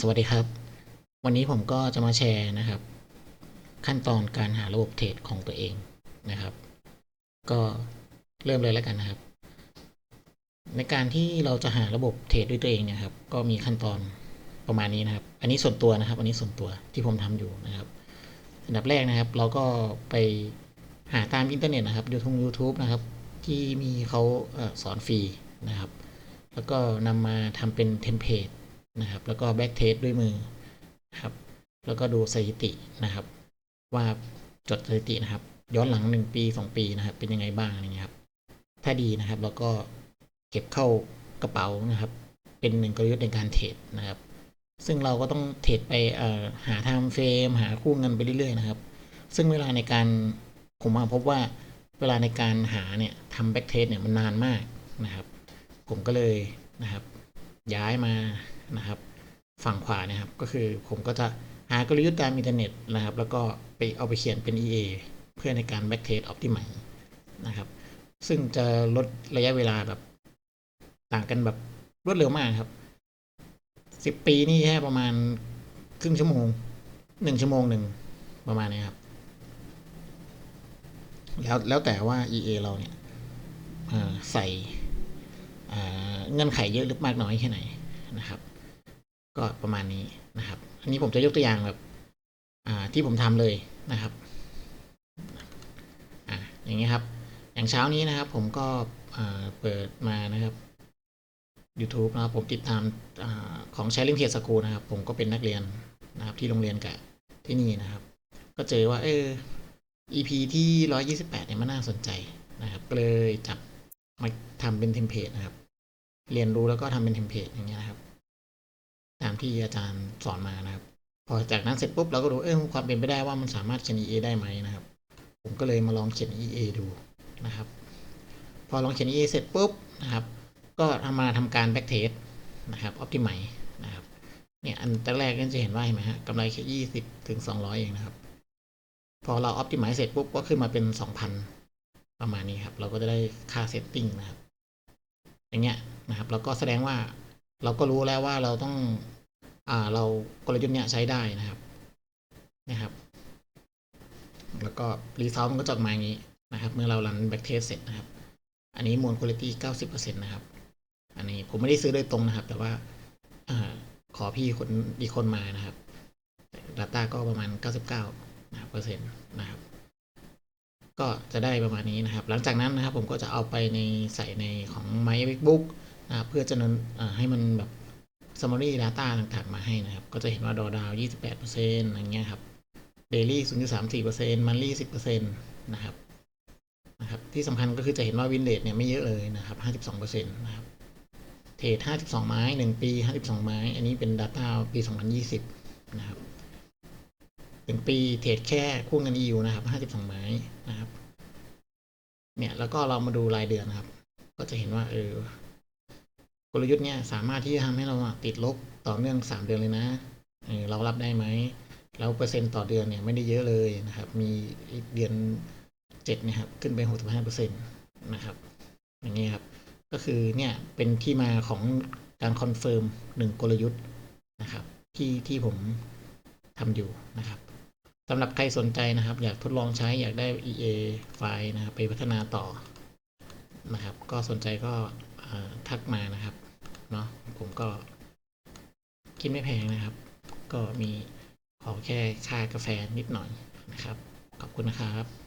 สวัสดีครับ วันนี้ผมก็จะมาแชร์นะครับ ขั้นตอนการหาระบบเทรดของตัวเองนะครับ ก็เริ่มเลยแล้วกันนะครับ ในการที่เราจะหาระบบเทรดด้วยตัวเองเนี่ยครับ ก็มีขั้นตอนประมาณนี้นะครับ อันนี้ส่วนตัวนะครับ อันนี้ส่วนตัวที่ผมทำอยู่นะครับ อันดับแรกนะครับ เราก็ไปหาตามอินเทอร์เน็ตนะครับยูทูบยูทูบนะครับ ที่มีเขาสอนฟรีนะครับ แล้วก็นำมาทำเป็นเทมเพลต นะครับ แล้วก็แบ็กเทสด้วยมือนะครับ แล้วก็ดูสถิตินะครับ ว่าจดสถิตินะครับ ย้อนหลังหนึ่งปีสองปีนะครับ เป็นยังไงบ้างอะไรเงี้ยครับ ถ้าดีนะครับเราก็เก็บเข้ากระเป๋านะครับ เป็นหนึ่งกลยุทธ์ในการเทรดนะครับ ซึ่งเราก็ต้องเทรดไปหาไทม์เฟรมหาคู่เงินไปเรื่อยๆนะครับ ซึ่งเวลาในการผมมาพบว่าเวลาในการหาเนี่ยทำแบ็กเทสเนี่ยมันนานมากนะครับ ผมก็เลยนะครับ ย้ายมา นะครับ ฝั่งขวานะครับก็คือผมก็จะหากลยุทธ์ตามอินเทอร์เน็ตนะครับ แล้วก็ไปเอาไปเขียนเป็น EA เพื่อในการ backtest optimize นะครับ ซึ่งจะลดระยะเวลาแบบต่างกันแบบรวดเร็วมากครับสิบปีนี่แค่ประมาณครึ่งชั่วโมงหนึ่งชั่วโมงหนึ่งประมาณนี้ครับ แล้วแล้วแต่ว่า EA เราเนี่ยใส่เงื่อนไขเยอะหรือมากน้อยแค่ไหนนะครับ ก็ประมาณนี้นะครับ อันนี้ผมจะยกตัวอย่างแบบอ่าที่ผมทำเลยนะครับอ่าอย่างนี้ครับ อย่างเช้านี้นะครับ ผมก็เปิดมานะครับ YouTube นะครับผมติดตามอของ Sharing Peer School นะครับ ผมก็เป็นนักเรียนนะครับ ที่โรงเรียนกับที่นี่นะครับ ก็เจอว่าเออ EP ที่ร้อยยี่สิบแปดเนี่ยมันน่าสนใจนะครับก็เลยจับมาทำเป็นเทมเพลตนะครับ เรียนรู้แล้วก็ทำเป็นเทมเพลตอย่างเงี้ยนะครับ ที่อาจารย์สอนมานะครับ พอจากนั้นเสร็จปุ๊บเราก็ดูเออความเป็นไปได้ว่ามันสามารถเขียน EA ได้ไหมนะครับ ผมก็เลยมาลองเขียน EA ดูนะครับ พอลองเขียน EA เสร็จปุ๊บนะครับ ก็ทำมาทำการ back test นะครับ optimize นะครับเนี่ยอันแรกก็จะเห็นว่าเห็นไหมฮะกำไรแค่ยี่สิบถึงสองร้อยเองนะครับ พอเรา optimize เสร็จปุ๊บก็ขึ้นมาเป็นสองพันประมาณนี้ครับ เราก็จะได้ค่า setting นะครับ อย่างเงี้ยนะครับ เราก็แสดงว่าเราก็รู้แล้วว่าเราต้อง เรากลยุทธ์เนี้ยใช้ได้นะครับนะครับ แล้วก็รีซอสมันก็จะออกมาอย่างนี้นะครับ เมื่อเรารันแบ็กเทสเสร็จนะครับ อันนี้มูลคุณภาพเก้าสิบเปอร์เซ็นต์นะครับ อันนี้ผมไม่ได้ซื้อโดยตรงนะครับ แต่ว่าอาขอพี่คนอีกคนมานะครับ Data ก็ประมาณเก้าสิบเก้านะครับเปอร์เซ็นต์นะครับ ก็จะได้ประมาณนี้นะครับ หลังจากนั้นนะครับผมก็จะเอาไปในใส่ในของ My Book นะครับเพื่อจะนำเอ่อให้มันแบบ summary data ต่างๆ มาให้นะครับ ก็จะเห็นว่าดอดาว28%อย่างเงี้ยครับ daily 0.34% monthly 10%นะครับนะครับ ที่สำคัญก็คือจะเห็นว่า win rate เนี่ยไม่เยอะเลยนะครับ 52%นะครับ เทรด52 ไม้ 1 ปี 52 ไม้ อันนี้เป็น data ปี 2020 นะครับ 1 ปีเทรดแค่คู่เงิน EU นะครับ 52 ไม้นะครับ เนี่ย แล้วก็เรามาดูรายเดือนนะครับ ก็จะเห็นว่าเออ กลยุทธ์เนี่ยสามารถที่จะทำให้เราติดลบต่อเนื่องสามเดือนเลยนะเรารับได้ไหมแล้วเปอร์เซ็นต์ต่อเดือนเนี่ยไม่ได้เยอะเลยนะครับ มีเดือนเจ็ดเนี่ยครับขึ้นไปหกสิบห้าเปอร์เซ็นต์นะครับอย่างนี้ครับก็คือเนี่ยเป็นที่มาของการคอนเฟิร์มหนึ่งกลยุทธ์นะครับที่ที่ผมทำอยู่นะครับสำหรับใครสนใจนะครับ อยากทดลองใช้อยากได้ EA ไฟล์นะครับไปพัฒนาต่อนะครับ ก็สนใจก็ ทักมานะครับเนาะผมก็คิดไม่แพงนะครับ ก็มีขอแค่ค่ากาแฟนิดหน่อยนะครับ ขอบคุณนะครับ